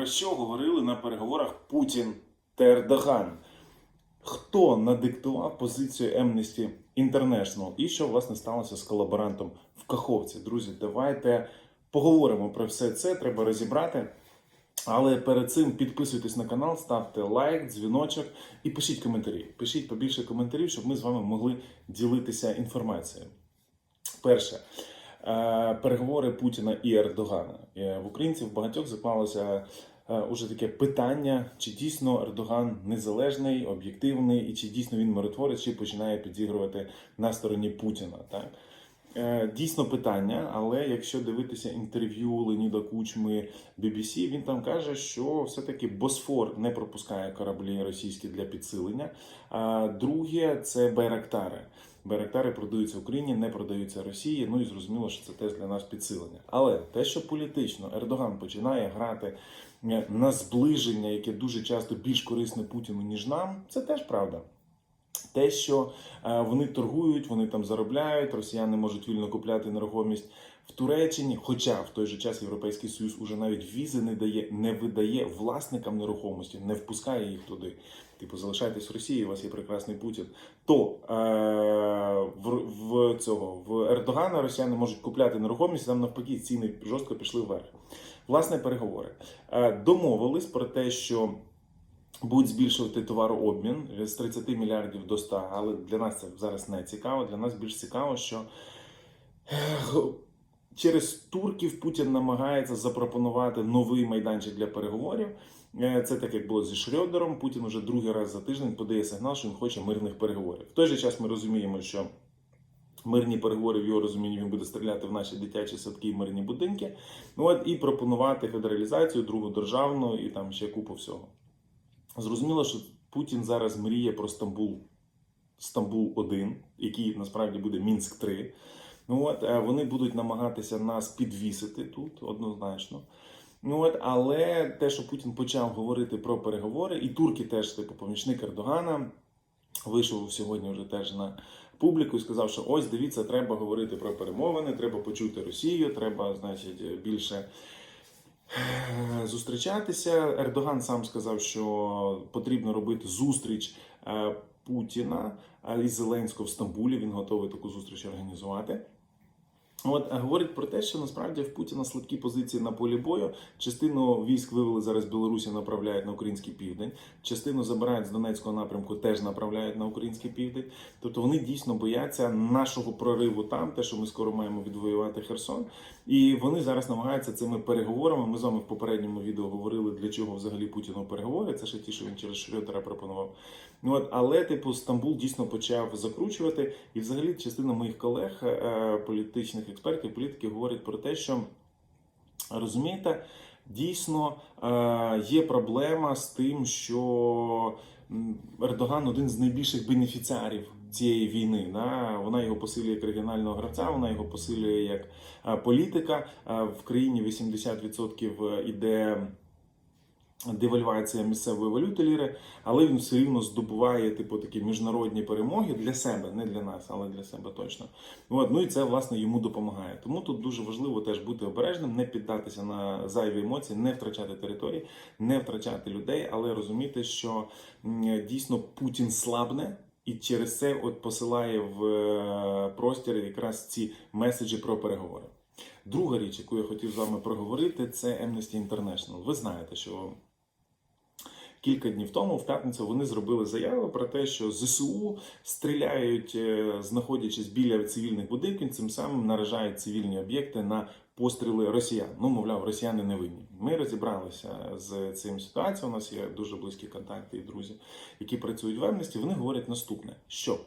Про що говорили на переговорах Путін та Ердоган? Хто надиктував позицію Amnesty International? І що власне сталося з колаборантом в Каховці? Друзі, давайте поговоримо про все це. Треба розібрати. Але перед цим підписуйтесь на канал, ставте лайк, дзвіночок і пишіть коментарі. Пишіть побільше коментарів, щоб ми з вами могли ділитися інформацією. Перше. Е, Переговори Путіна і Ердогана. Е, В українців багатьох заклалося уже таке питання, чи дійсно Ердоган незалежний, об'єктивний, і чи дійсно він миротворець, чи починає підігрувати на стороні Путіна. Так? Е, Дійсно питання, але якщо дивитися інтерв'ю Леніда Кучми BBC, він там каже, що все-таки Босфор не пропускає кораблі російські для підсилення. А друге це Байрактари. Байрактари продаються Україні, не продаються Росії. Ну і зрозуміло, що це теж для нас підсилення. Але те, що політично Ердоган починає грати е, на зближення, яке дуже часто більш корисне Путіну ніж нам, це теж правда. Те, що е, вони торгують, вони там заробляють, росіяни можуть вільно купляти нерухомість в Туреччині. Хоча в той же час Європейський Союз уже навіть візи не дає, не видає власникам нерухомості, не впускає їх туди. Типу, залишайтесь в Росії, у вас є прекрасний Путін. То е, в, в цього в Ердогана росіяни можуть купляти нерухомість, там навпаки ціни жорстко пішли вверх. Власне, переговори е, домовились про те, що будуть збільшувати товарообмін з 30 мільярдів до 100, але для нас це зараз не цікаво. Для нас більш цікаво, що через турків Путін намагається запропонувати новий майданчик для переговорів. Е, Це так як було зі Шрёдером. Путін уже другий раз за тиждень подає сигнал, що він хоче мирних переговорів. В той же час ми розуміємо, що мирні переговори в його розумінні він буде стріляти в наші дитячі садки і мирні будинки. Ну от і пропонувати федералізацію, другу державну і там ще купу всього. Зрозуміло, що Путін зараз мріє про Стамбул, Стамбул 1 який насправді буде Мінськ 3 Ну от е, вони будуть намагатися нас підвісити тут однозначно. Ну от, але те, що Путін почав говорити про переговори, і турки теж, типу, помічник Ердогана, вийшов сьогодні вже теж на публіку і сказав, що ось дивіться, треба говорити про перемовини, треба почути Росію, треба, значить, більше е, зустрічатися. Ердоган сам сказав, що потрібно робити зустріч е, Путіна е, і Зеленського в Стамбулі. Він готовий таку зустріч організувати. От говорить про те, що насправді в Путіна слабкі позиції на полі бою. Частину військ вивели зараз Білорусі, направляють на український південь. Частину забирають з Донецького напрямку, теж направляють на український південь. Тобто вони дійсно бояться нашого прориву там, те, що ми скоро маємо відвоювати Херсон. І вони зараз намагаються цими переговорами. Ми з вами в попередньому відео говорили, для чого взагалі Путіну переговори. Це ще ті, що він через Шрёдера пропонував. Ну от, але типу Стамбул дійсно почав закручувати, і взагалі частина моїх колег, е, політичних експертів, політиків говорять про те, що розумієте, дійсно е, є проблема з тим, що Ердоган один з найбільших бенефіціарів цієї війни. Да? Вона його посилює як регіонального гравця, вона його посилює як е, політика. Е, В країні 80% іде девальвація місцевої валюти ліри, але він все рівно здобуває типу такі міжнародні перемоги для себе, не для нас, але для себе точно. От, ну і це власне йому допомагає. Тому тут дуже важливо теж бути обережним, не піддатися на зайві емоції, не втрачати території, не втрачати людей, але розуміти, що дійсно Путін слабне. І через це от посилає в е, простір якраз ці меседжі про переговори. Друга річ, яку я хотів з вами проговорити, це Amnesty International. Ви знаєте, що кілька днів тому, в п'ятницю, вони зробили заяву про те, що ЗСУ стріляють, е, знаходячись біля цивільних будинків, цим самим наражають цивільні об'єкти на постріли росіян. Ну, мовляв, росіяни не винні. Ми розібралися з цим ситуацією. У нас є дуже близькі контакти і друзі, які працюють в Амнесті. Вони говорять наступне: що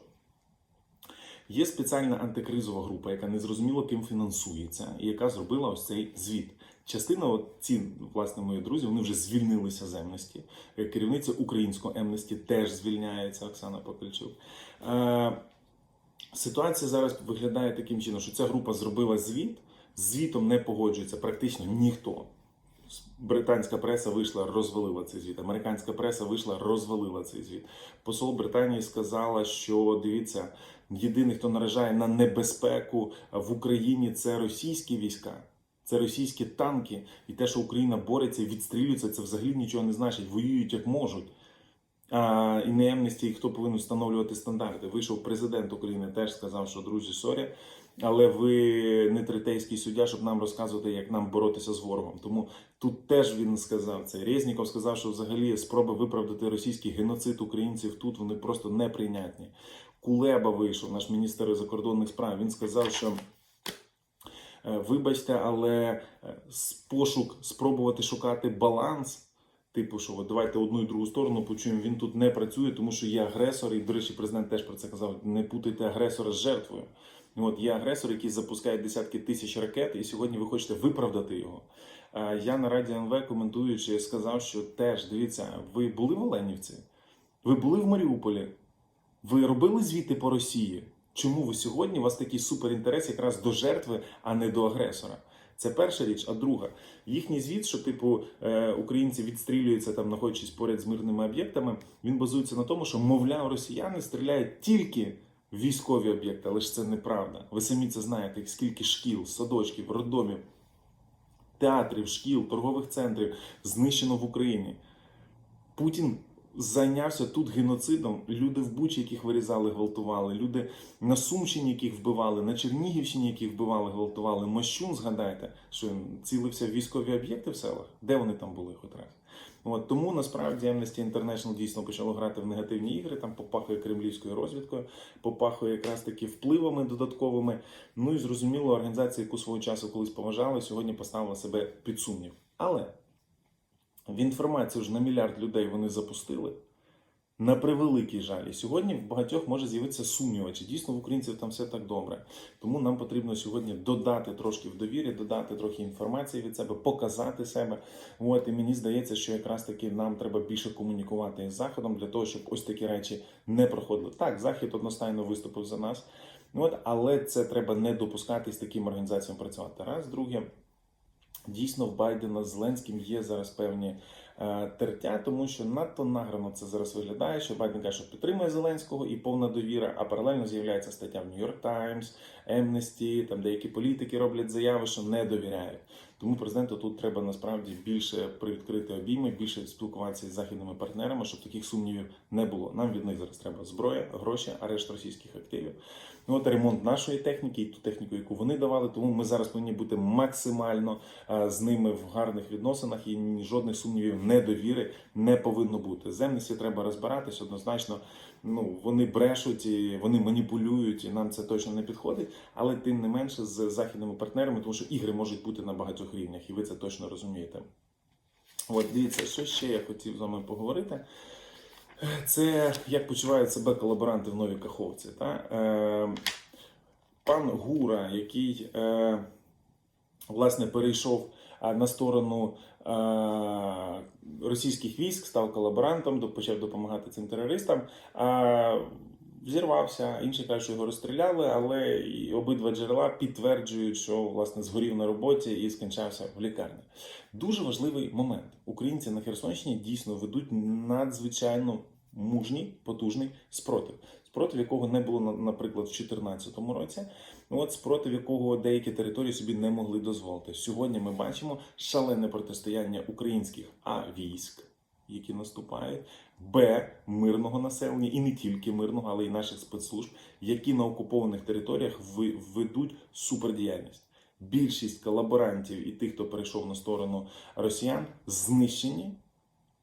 є спеціальна антикризова група, яка незрозуміло ким фінансується, і яка зробила ось цей звіт. Частина, от ці власне мої друзі, вони вже звільнилися з Емнесті. Е, Керівниця українського Емнесті теж звільняється Оксана Покальчук. Е, Ситуація зараз виглядає таким чином, що ця група зробила звіт. Звітом не погоджується практично ніхто. Британська преса вийшла, розвалила цей звіт. Американська преса вийшла, розвалила цей звіт. Посол Британії сказала, що дивіться, єдиний, хто наражає на небезпеку в Україні, це російські війська. Це російські танки, і те, що Україна бореться і відстрілюється, це взагалі нічого не значить. Воюють як можуть. А, і не Amnesty, і хто повинен встановлювати стандарти. Вийшов президент України, теж сказав, що друзі, сорі, але ви не третейський суддя, щоб нам розказувати, як нам боротися з ворогом. Тому тут теж він сказав це. Резніков сказав, що взагалі спроби виправдати російський геноцид українців тут вони просто неприйнятні. Кулеба вийшов, наш міністр закордонних справ. Він сказав, що. Е, Вибачте, але е, пошук спробувати шукати баланс, типу, що давайте одну і другу сторону почуємо. Він тут не працює, тому що є агресор, і, до речі, президент теж про це казав: не путайте агресора з жертвою. От є агресор, який запускає десятки тисяч ракет, і сьогодні ви хочете виправдати його. Е, Я на раді НВ коментуючи сказав, що теж дивіться, ви були в Оленівці, ви були в Маріуполі, ви робили звіти по Росії. Чому ви сьогодні у вас такий суперінтерес якраз до жертви, а не до агресора? Це перша річ. А друга, їхній звіт, що типу е, українці відстрілюються там, знаходячись поряд з мирними об'єктами, він базується на тому, що мовляв, росіяни стріляють тільки в військові об'єкти, але ж це неправда. Ви самі це знаєте, скільки шкіл, садочків, роддомів, театрів, шкіл, торгових центрів знищено в Україні. Путін зайнявся тут геноцидом. Люди в Бучі, яких вирізали, гвалтували, люди на Сумщині, яких вбивали, на Чернігівщині, яких вбивали, гвалтували. Мощун, згадайте, що цілився в військові об'єкти в селах. Де вони там були хоч раз? От тому насправді Amnesty International дійсно почало грати в негативні ігри, там попахує кремлівською розвідкою, попахує якраз таки впливами додатковими. Ну і зрозуміло, організація, яку свого часу колись поважали, сьогодні поставила себе під сумнів. Але в інформацію ж на мільярд людей вони запустили. На превеликий жаль. І сьогодні в багатьох може з'явитися сумніва, чи дійсно в українців там все так добре. Тому нам потрібно сьогодні додати трошки в довірі, додати трохи інформації від себе, показати себе. От і мені здається, що якраз таки нам треба більше комунікувати із заходом для того, щоб ось такі речі не проходили. Так, захід одностайно виступив за нас. От, але це треба не допускати з таким організаціям працювати. Раз, друге. Дійсно, в Байдена з Зеленським є зараз певні тертя, тому що надто награно це зараз виглядає, що Байден каже, що підтримує Зеленського і повна довіра, а паралельно з'являється стаття в York Times, Amnesty, там деякі політики роблять заяви, що не довіряють. Тому президенту тут треба насправді більше привідкрити обійми, більше спілкуватися з західними партнерами, щоб таких сумнівів не було. Нам від них зараз треба зброя, гроші, арешт російських активів. Ну от ремонт нашої техніки і ту техніку, яку вони давали. Тому ми зараз повинні бути максимально е, з ними в гарних відносинах і жодних сумнівів, недовіри не повинно бути. З треба розбиратись однозначно. Ну вони брешуть, і вони маніпулюють, і нам це точно не підходить. Але тим не менше з західними партнерами, тому що ігри можуть бути на багатьох рівнях, і ви це точно розумієте. От дивіться, що ще я хотів з вами поговорити. Це як почувають себе колаборанти в Новій Каховці. Та? Е, пан Гура, який е, власне перейшов е, на сторону е, російських військ, став колаборантом, почав допомагати цим терористам. Е, Взірвався, інші кажуть, що його розстріляли, але обидва джерела підтверджують, що власне згорів на роботі і скінчався в лікарні. Дуже важливий момент. Українці на Херсонщині дійсно ведуть надзвичайно мужній, потужний спротив. Спротив, якого не було, на- наприклад, в 2014 році. Ну, От спротив, якого деякі території собі не могли дозволити. Сьогодні ми бачимо шалене протистояння українських а військ, які наступають, б мирного населення, і не тільки мирного, але й наших спецслужб, які на окупованих територіях ведуть супердіяльність. Більшість колаборантів і тих, хто перейшов на сторону росіян, знищені.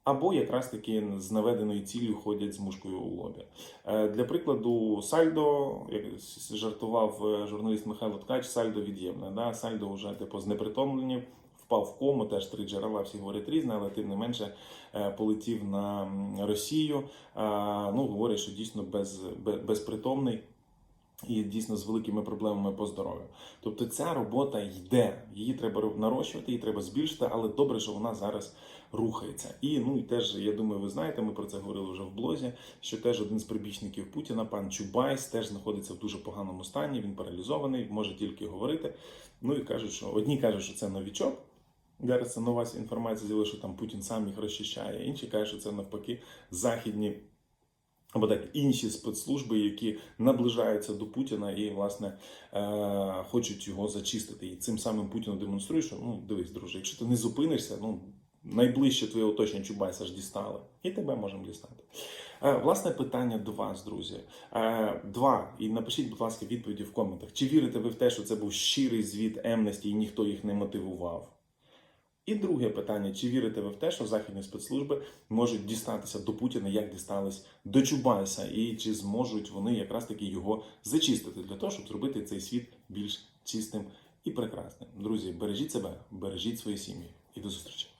Або якраз таки з наведеною ціллю ходять з мушкою у лобі. Е, Для прикладу, сальдо, як жартував е, журналіст Михайло Ткач, сальдо від'ємне. Да? Сальдо вже типу знепритомлені, впав в кому, теж три джерела, всі говорять різне, але тим не менше е, полетів на Росію. Ну, говорять, що дійсно без, без, безпритомний. І дійсно з великими проблемами по здоров'ю. Тобто ця робота йде, її треба нарощувати, її треба збільшити, але добре, що вона зараз рухається. І ну і теж я думаю, ви знаєте, ми про це говорили вже в блозі. Що теж один з прибічників Путіна, пан Чубайс, теж знаходиться в дуже поганому стані. Він паралізований, може тільки говорити. Ну і кажуть, що одні кажуть, що це новічок. Зараз це нова інформація що там Путін сам їх розчищає. Інші кажуть, що це навпаки західні або так інші спецслужби, які наближаються до Путіна і, власне, е, хочуть його зачистити. І цим самим Путіну демонструє, що ну дивись, друже, якщо ти не зупинишся, ну найближче твоє оточення Чубайса ж дістали, і тебе можемо дістати. Е, Власне питання до вас, друзі. Е, Два. І напишіть, будь ласка, відповіді в коментах. Чи вірите ви в те, що це був щирий звіт Емнесті і ніхто їх не мотивував? І друге питання: чи вірите ви в те, що західні спецслужби можуть дістатися до Путіна, як дістались до Чубайса, і чи зможуть вони якраз таки його зачистити для того, щоб зробити цей світ більш чистим і прекрасним? Друзі, бережіть себе, бережіть свої сім'ї і до зустрічі.